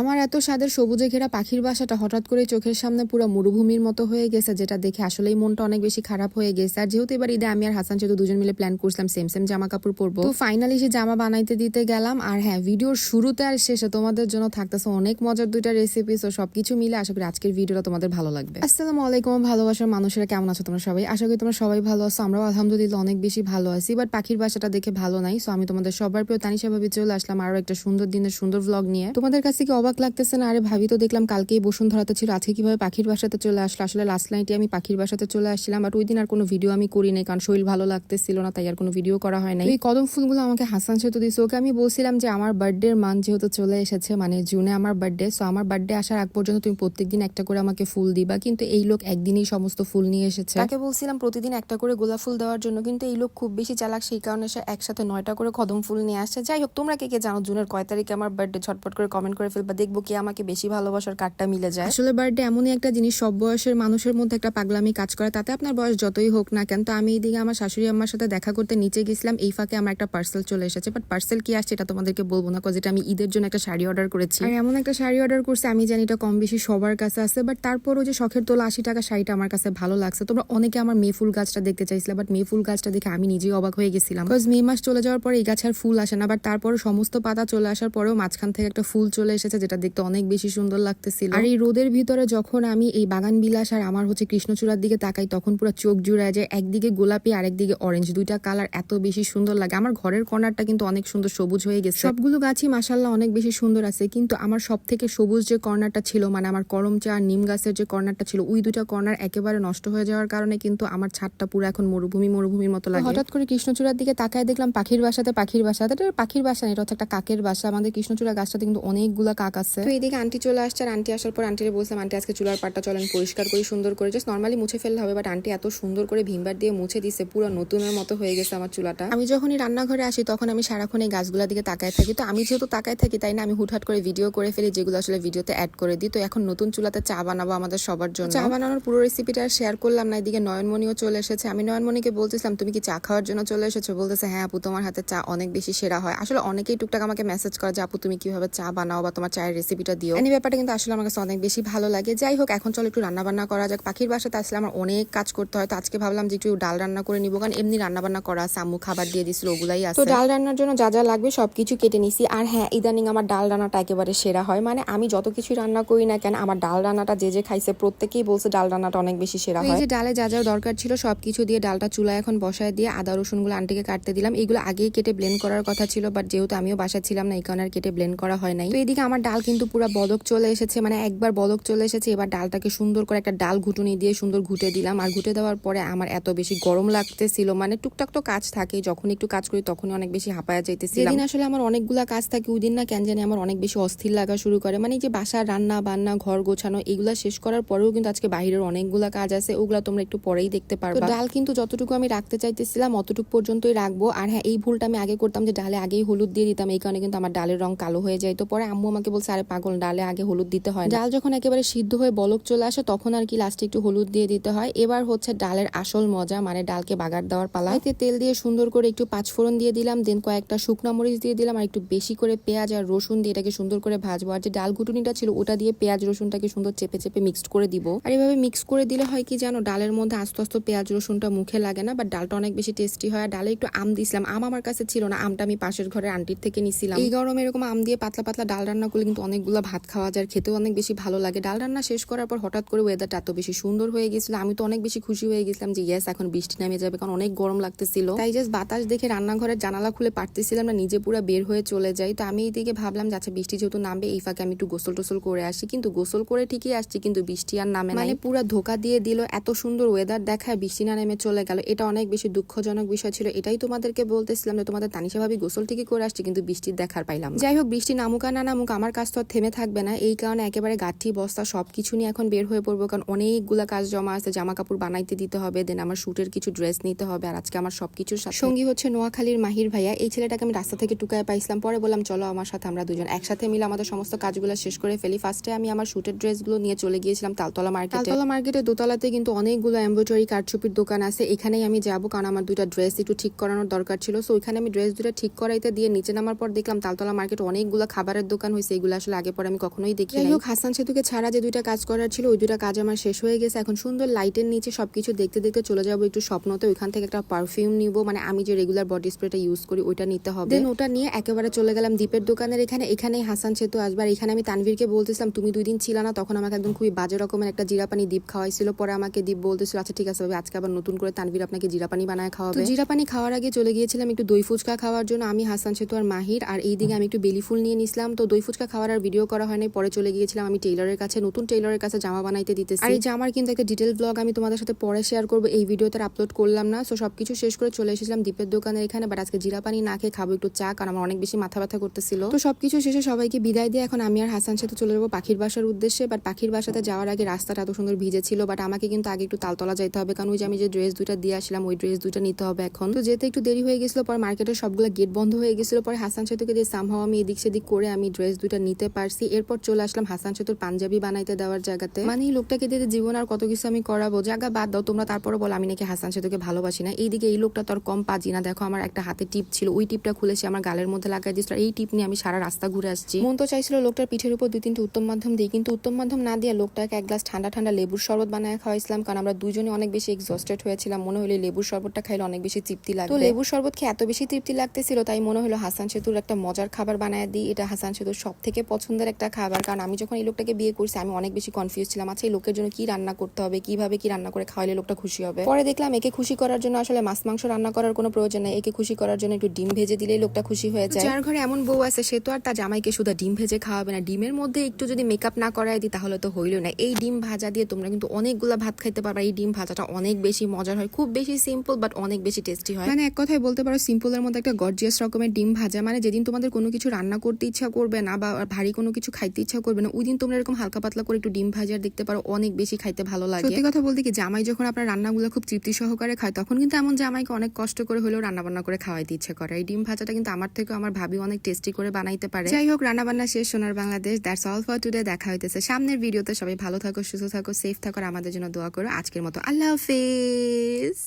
আমার এত স্বাদের সবুজে ঘেরা পাখির বাসাটা হঠাৎ করে চোখের সামনে পুরো মরুভূমির মতো হয়ে গেছে, যেটা দেখে আসলেই মনটা অনেক বেশি খারাপ হয়ে গেছে। আর যেহেতু এবার ঈদে আমি আর হাসান চেতু দুজন মিলে প্ল্যান করছিলাম সেম সেম জামা কাপড় পরবো। তো ফাইনালি সে জামা বানাইতে দিতে গেলাম। আর হ্যাঁ ভিডিওর শুরুতে আর শেষে তোমাদের জন্য থাকতেছে অনেক মজার দুইটা রেসিপি তো সবকিছু মিলে আশা করি আজকের ভিডিওটা তোমাদের ভালো লাগবে। আসসালামু আলাইকুম ভালোবাসার মানুষেরা, কেমন আছো তোমরা সবাই? আশা করি তোমরা সবাই ভালো আছো, আমরাও আলহামদুলিল্লাহ অনেক বেশি ভালো আছি। বাট পাখির বাসাটা দেখে ভালো নাই সো আমি তোমাদের সবার প্রিয় তানিশা ভাবি চলে আসলাম আরও একটা সুন্দর দিনের সুন্দর ভ্লগ নিয়ে। তোমাদের কাছে কি অবাক লাগতেছে না? আরে ভাবি তো দেখলাম কালকেই বসুন্ধরাতে ছিল। আজকে কীভাবে পাখির বাসাতে চলে আসলো? আসলে লাস্ট নাইটে আমি পাখির বাসাতে চলে আসছিলাম বাট ওই দিন আর কোনো ভিডিও আমি করি নাই, কারণ শরীর ভালো লাগতেছিল না, তাই আর কোনো ভিডিও করা হয় নাই। এই কদম ফুলগুলো আমাকে হাসান সেতু দিয়েছে। ওকে আমি বলছিলাম যে, আমার বার্থডের মান যেহেতু চলে এসেছে মানে জুনে আমার বার্থডে সো আমার বার্থডে আসার আগ পর্যন্ত তুমি প্রত্যেকদিন একটা করে আমাকে ফুল দিবা। কিন্তু এই লোক একদিনই সমস্ত ফুল নিয়ে এসেছে। তাকে বলছিলাম প্রতিদিন একটা করে গোলাপ ফুল দেওয়ার জন্য, কিন্তু এই লোক খুব বেশি চালাক, সেই কারণে সে একসাথে নয়টা করে কদম ফুল নিয়ে আসছে। যাই হোক, তোমরা কে কে জানো জুনের কয় তারিখে আমার বার্থডে ঝটপট করে কমেন্ট করে ফেলবা। দেখব কে আমাকে বেশি ভালোবাসার কার্ডটা মিলে যায়। আসলে বার্থডে এমনই একটা জিনিস সব বয়সের মানুষের মধ্যে একটা পাগলামি কাজ করে। তাতে আপনার বয়স যতই হোক না কেন তো আমি এইদিকে আমার শাশুড়ি আম্মার সাথে দেখা করতে নিচে গেছিলাম এই ফাঁকে আমার একটা পার্সেল চলে এসেছে। বাট পার্সেল কি আসছে এটা তোমাদেরকে বলব না কজ যেটা আমি ঈদের জন্য একটা শাড়ি অর্ডার করেছি। আর এমন একটা শাড়ি অর্ডার করছে আমি জানি এটা কম বেশি সবার কাছে আছে বাট তারপরও যে শখের তোলা আশি টাকা শাড়িটা আমার কাছে ভালো লাগছে। তোমরা অনেকে আমার মেয়ে ফুল গাছটা দেখতে চাইছিলে বাট মেয়ে ফুল গাছটা দেখে আমি নিজেই অবাক হয়ে গেছিলাম। বিকজ মে মাস চলে যাওয়ার পরে এই গাছে আর ফুল আসে না বাট তারপর সমস্ত পাতা চলে আসার পরেও মাঝখান থেকে একটা ফুল চলে এসেছে যেটা দেখতে অনেক বেশি সুন্দর লাগতেছিল। আর এই রোদের ভিতরে যখন আমি এই বাগান বিলাস আর আমার হচ্ছে কৃষ্ণচূড়ার দিকে তাকাই তখন পুরো চোখ জুড়ায় যায় একদিকে গোলাপি আর একদিকে অরেঞ্জ দুইটা কালার এত বেশি সুন্দর লাগে। আমার ঘরের কর্নারটা কিন্তু অনেক সুন্দর সবুজ হয়ে গেছে। সবগুলো গাছই মাসাল্লাহ অনেক বেশি সুন্দর আছে কিন্তু আমার সব থেকে সবুজ যে কর্নারটা ছিল মানে আমার করমচা আর নিম গাছের যে কর্নারটা ছিল ওই দুটা কর্নার একেবারে নষ্ট হয়ে যাওয়ার কারণে কিন্তু আমার ছাদটা পুরো এখন মরুভূমি মরুভূমির মতো লাগে। হঠাৎ করে কৃষ্ণচূড়ার দিকে তাকায় দেখলাম পাখির বাসাতে পাখির বাসা এটা পাখির বাসা এটা হচ্ছে একটা কাকের বাসা। আমাদের কৃষ্ণচূড়া গাছটাতে কিন্তু অনেকগুলা কাক আছে তো এইদিকে আন্টি চলে আসছে আর আন্টি আসার পর আন্টিরে বলছিলাম আন্টি আজকে চুলার পাটটা চলেন পরিষ্কার করে সুন্দর করে। জাস্ট নর্মালি মুছে ফেললে হবে বাট আন্টি এত সুন্দর করে ভিমবার দিয়ে মুছে দিছে পুরো নতুনের মতো হয়ে গেছে আমার চুলাটা। আমি যখনই রান্নাঘরে আসি তখন আমি সারাক্ষণ এই গাছগুলোর দিকে তাকায় থাকি। তো আমি যেহেতু তাকায় থাকি তাই না আমি হুটহাট করে ভিডিও করে ফেলি যেগুলো আসলে ভিডিওতে অ্যাড করে দিই। তো এখন নতুন চুলাতে চা বানাবো আমাদের সবার জন্য। চা বানানোর পুরো রেসিপিটা শেয়ার করলাম না এদিকে নয়নমণিও চলে এসেছে। আমি নয়নমণিকে বলতেছিলাম তুমি কি চা খাওয়ার জন্য চলে এসেছ? বলতেছে হ্যাঁ আপু তোমার হাতে চা অনেক বেশি সেরা হয়। আসলে অনেকেই টুকটাক আমাকে মেসেজ করে যে আপু তুমি কীভাবে চা বানাও বা তোমার চায়ের রেসিপিটা দিও। এই ব্যাপারটা কিন্তু আসলে আমার কাছে অনেক বেশি ভালো লাগে। যাই হোক এখন চলো একটু রান্না বান্না করা যাক। পাখির বাসাতে আসলে আমার অনেক কাজ করতে হয় তো আজকে ভাবলাম যে একটু ডাল রান্না করে নিবো। কারণ এমনি রান্না বান্না করা আম্মু খাবার দিয়ে দিছিল ওগুলাই আছে। তো ডাল রান্নার জন্য যা যা লাগবে সবকিছু কেটে নিছি। আর হ্যাঁ ইদানিং আমার ডাল রান্নাটা একেবারে সেরা হয়। মানে আমি যত কিছু রান্না করি না কেন আমার ডাল রান্নাটা যে যে খাইছে প্রত্যেকেই বলছে ডাল রান্নাটা অনেক বেশি সেরা হয় এই যে ডালে যা যা দরকার ছিল সবকিছু দিয়ে ডালটা চুলায় এখন বসায় দিয়ে আদা রসুনগুলো আন্টিকে কাটতে দিলাম। এগুলো আগেই কেটে ব্লেন্ড করার কথা ছিল বাট যেহেতু আমিও বাসা ছিলাম না এই কারণে আর কেটে ব্লেন্ড করা হয় নাই। তো এইদিকে আমার ডাল কিন্তু পুরো বদক চলে এসেছে মানে একবার বদক চলে এসেছে এবার ডালটাকে সুন্দর করে একটা ডাল ঘুটুনি দিয়ে সুন্দর ঘুটে দিলাম। আর ঘুটে দেওয়ার পরে আমার এত বেশি গরম লাগতেছিল মানে টুকটাক তো কাজ থাকে যখন একটু কাজ করি তখনই অনেক বেশি হাঁপায়া যাইতেছিল যেদিন আসলে আমার অনেকগুলা কাজ থাকে ওই দিন না কেন জানি আমার অনেক বেশি অস্থির লাগা শুরু করে। মানে যে বাসার রান্না বান্না ঘর গোছানো এগুলা শেষ করার পরেও কিন্তু আজকে বাইরের অনেকগুলো কাজ আছে ওগুলো তোমরা একটু পরেই দেখতে পারবে। ডাল কিন্তু যতটুকু আমি রাখতে চাইতেছিলাম অতটুকু পর্যন্তই রাখব। আর হ্যাঁ এই ভুলটা আমি আগে করতাম যে ডালে আগেই হলুদ দিয়ে দিতাম এই কারণে কিন্তু আমার ডালের রং কালো হয়ে যায়। তো পরে আম্মু আমাকে বলছে আরে পাগল ডালে আগে হলুদ দিতে হয় ডাল যখন একেবারে সিদ্ধ হয়ে বলক চলে আসে, তখন আর কি লাস্টে একটু হলুদ দিয়ে দিতে হয়। এবার হচ্ছে ডালের আসল মজা মানে ডালকে বাগার দেওয়ার পালা। এতে তেল দিয়ে সুন্দর করে একটু পাঁচফোড়ন দিয়ে দিলাম দেন কয়েকটা শুকনো মরিচ দিয়ে দিলাম, আর একটু বেশি করে পেঁয়াজ আর রসুন দিয়ে এটাকে সুন্দর করে ভাজবো। আর যে ডাল ঘুটুনিটা ছিল, ওটা দিয়ে পেঁয়াজ রসুনটাকে সুন্দর চেপে চেপে মিক্সড করে দিব। আর এভাবে মিক্স করে দিলে হয় কি জানো, ডালের মধ্যে আস্তে আস্তে পেঁয়াজ রসুনটা মুখে লাগে না বাট ডালটা অনেক বেশি টেস্টি হয়। আর ডালে একটু আম দিছিলাম, আম আমার কাছে ছিল না, আমটা আমি পাশের ঘরের আন্টির থেকে নিছিলাম। এই গরমে এরকম আম দিয়ে পাতলা পাতলা ডাল রান্না করলে কিন্তু অনেকগুলো ভাত খাওয়া যায় খেতেও অনেক বেশি ভালো লাগে। ডাল রান্না শেষ করার পর হঠাৎ করে ওয়েদারটা এত বেশি সুন্দর হয়ে গেছিল আমি তো অনেক বেশি খুশি হয়ে গেছিলাম যে ইয়েস এখন বৃষ্টি নামে যাবে কারণ অনেক গরম লাগতেছিল। তাই জাস্ট বাতাস দেখে রান্নাঘরের জানালা খুলে পারতেছিলাম না নিজে পুরো বের হয়ে চলে যাই। তো আমি এইদিকে ভাবলাম যে আচ্ছা বৃষ্টি যেহেতু নামবে এই ফাঁকে আমি একটু গোসল টোসল করে আসি। কিন্তু গোসল করে ঠিকই আসছি কিন্তু বৃষ্টি আর নামে মানে পুরো ধোকা দিয়ে দিল এত সুন্দর ওয়েদার দেখায় বৃষ্টি না নেমে চলে গেল। এটা অনেক বেশি দুঃখজনক বিষয় ছিল। এটাই তোমাদেরকে বলতেছিলাম যে তোমাদের তানিশা ভাবি গোসল ঠিকই করে আসছি কিন্তু বৃষ্টির দেখার পাইলাম যাই হোক বৃষ্টি নামুক আর না নামুক আমার কাজ তো থেমে থাকবে না। এই কারণে একেবারে গাঠি, বস্তা সবকিছু নিয়ে এখন বের হয়ে পড়ব। কারণ অনেকগুলা কাজ জমা আছে জামা কাপড় বানাইতে দিতে হবে দেন আমার শুটের কিছু ড্রেস নিতে হবে, আর আজকে আমার সবকিছুর সাথে। সঙ্গী হচ্ছে নোয়াখালীর মাহির ভাইয়া। এই ছেলেটাকে আমি রাস্তা থেকে টুকায় পাইছিলাম। পরে বললাম, চলো আমার সাথে আমরা দুজন একসাথে মিলে আমাদের সমস্ত কাজগুলো শেষ করে ফেলি। ফার্স্টে আমি আমার শুটের ড্রেসগুলো নিয়ে চলে গিয়েছিলাম তালতলা মার্কেটে তালতলা মার্কেটে দোতলাতে কিন্তু অনেকগুলো এমব্রয়ডারি কারচুপির দোকান আছে। এখানেই আমি যাব, কারণ আমার দুইটা ড্রেস একটু ঠিক করানোর দরকার ছিল। সো ওইখানে আমি ড্রেস দুটো ঠিক করাইতে দিয়ে নিচে নামার পর দেখলাম তালতলা মার্কেট অনেকগুলো খাবারের দোকান হয়েছে এগুলো এগুলো আসলে আগে পরে আমি কখনোই দেখি যাই হোক হাসান সেতুকে ছাড়া যে দুইটা কাজ করার ছিল ওই দুইটা কাজ আমার শেষ হয়ে গেছে। এখন সুন্দর লাইটের নিচে সবকিছু দেখতে দেখতে চলে যাব একটু স্বপ্নতে। ওইখান থেকে একটা পারফিউম নিব। মানে আমি যে রেগুলার বডি স্প্রেটা ইউজ করি ওইটা নিতে হবে। দেন ওটা নিয়ে একেবারে চলে গেলাম দীপের দোকানের এখানে। এখানেই হাসান সেতু আসবার এখানে আমি তানভীরকে বলতেছিলাম তুমি দুই দিন ছিল না। তখন আমাকে একদম খুবই বাজে রকমের একটা জিরা পানি দীপ খাওয়াইছিল। পরে আমাকে দীপ বলতেছিল আচ্ছা ঠিক আছে ভাবি, আজকে আবার নতুন করে তানভীর আপনাকে জিরা পানি বানায় খাওয়াবে। জিরা পানি খাওয়ার আগে চলে গিয়েছিলাম একটু দই ফুচকা খাওয়ার জন্য। আমি হাসান সেতু আর মাহির। আর এই দিকে আমি একটু বেলি ফুল নিয়ে নিছিলাম। তো দই ফুচকা খাওয়ার আর ভিডিও করা হয়নি পরে চলে গিয়েছিলাম আমি টেইলরের কাছে, নতুন টেইলরের কাছে জামা বানাইতে দিতেছি। আর এই জামার কিন্তু একটা ডিটেল ব্লগ আমি তোমাদের সাথে পরে শেয়ার করব, এই ভিডিওতে আপলোড করলাম না। সো সবকিছু শেষ করে চলে এসেছিলাম দীপের দোকানের এখানে বাট আজকে জিরা পানি না খেয়ে খাব একটু চা, কারণ আমার অনেক বেশি মাথা ব্যথা করতেছিল। তো সবকিছু শেষে সবাইকে বিদায় দিয়ে এখন আমি আর হাসান সাথে চলে যাব পাখির বাসার উদ্দেশ্যে। বাট পাখির বাসাতে যাওয়ার আগে রাস্তাটা এত সুন্দর ভিজে ছিল বাট আমাকে কিন্তু আগে একটু তালতলা যাইতে হবে। কারণ ওই যে আমি যে ড্রেস দুইটা দিয়ে আসলাম, ওই ড্রেস দুইটা নিতে হবে এখন। তো যেতে একটু দেরি হয়ে গেছিল, পরে মার্কেটের সবগুলো গেট বন্ধ হয়ে গেছিল, পরে হাসান সেতুকে দিয়ে সামহাও আমি এদিক সেদিক করে আমি ড্রেস দুইটা নিতে পারছি। এরপর চলে আসলাম হাসান সেতুর পাঞ্জাবি বানাইতে দেওয়ার জায়গাতে। মানে এই লোকটাকে দিয়ে জীবন আর কত কিছু আমি করাবো? জায়গা বাদ দাও, তোমরা তারপরে বলো, আমি নাকি হাসান সেতুকে ভালোবাসি না। এইদিকে এই লোকটা তোর কম পাজি না। দেখো আমার একটা হাতে টিপ ছিল, ওই টিপটা খুলে সে আমার গালের মধ্যে লাগাই দিয়েছিল। এই টিপ নিয়ে আমি সারা রাস্তা ঘুরে আসছি। মন তো চাইছিল লোকটার পিঠের উপর দুই তিনটে উত্তম মাধ্যম দিই, কিন্তু উত্তম মাধ্যম না দিয়ে লোকটাকে এক গ্লাস ঠান্ডা ঠান্ডা লেবুর শরবত বানায় খাওয়াইছিলাম, কারণ আমরা দুজনে অনেক বেশি এক্সস্টেড হয়েছিলাম। মনে হলো লেবুর শরবতটা খাইলে অনেক বেশি তৃপ্তি লাগবে। তো লেবুর শরবত খেয়ে এত বেশি তৃপ্তি লাগতেছিল, তাই মনে হলো হাসান সেতুর একটা মজার খাবার বানায় দিই। এটা হাসান সেতুর সব থেকে পছন্দের একটা খাবার। কারণ আমি যখন এই লোকটাকে বিয়ে করছি আমি অনেক বেশি কনফিউজ ছিলাম। আচ্ছা এই লোকের জন্য কি রান্না করতে হবে? কীভাবে কি রান্না করে খাওয়াইলে লোকটা খুশি হবে? পরে দেখলাম একে খুশি করার জন্য আসলে মাছ মাংস রান্না করার কোনো প্রয়োজন নেই। একে খুশি করার জন্য একটু ডিম ভেজে দিলেই লোকটা খুশি হয়ে যায়। যার ঘরে এমন বউ আছে সে তো আর তার জামাইকে শুধু ডিম ভেজে খাওয়াবে না। ডিমের মধ্যে একটু যদি মেকআপ না করায় দিই তাহলে তো হইল না। এই ডিম ভাজা দিয়ে তোমরা কিন্তু অনেকগুলা ভাত খাইতে পারবা। এই ডিম ভাজাটা অনেক বেশি মজার হয়। খুব বেশি সিম্পল বাট অনেক বেশি টেস্টি হয়। মানে এক কথায় বলতে পারো সিম্পলের মধ্যে একটা গর্জিয়াস রকমের ডিম ভাজা মানে যেদিন তোমাদের কোনো কিছু রান্না করতে ইচ্ছা করবে না বা ভারী কোনো কিছু খাইতে ইচ্ছা করবে না। ওই দিন তোমরা এরকম হালকা পাতলা করে একটু ডিম ভাজা দেখতে পারো, অনেক বেশি খাইতে ভালো লাগে। সত্যি কথা বলতে কি, জামাই যখন আপনার রান্নাগুলো খুব তৃপ্তি সহকারে খায়, তখন কিন্তু এমন জামাইকে অনেক কষ্ট করে হলেও রান্না বান্না করে খাওয়াইতে ইচ্ছে করে। এই ডিম ভাজাটা কিন্তু আমার থেকে আমার ভাবি অনেক টেস্টি করে বানাইতে পারে। যাই হোক রান্না বান্না শেষ, সোনার Bangladesh. That's all for today দেখা হইতেছে সামনের ভিডিওতে সবাই ভালো থাকো, সুস্থ থাকো সেফ থাকো আমাদের জন্য দোয়া করো। আজকের মতো আল্লাহ হাফেজ।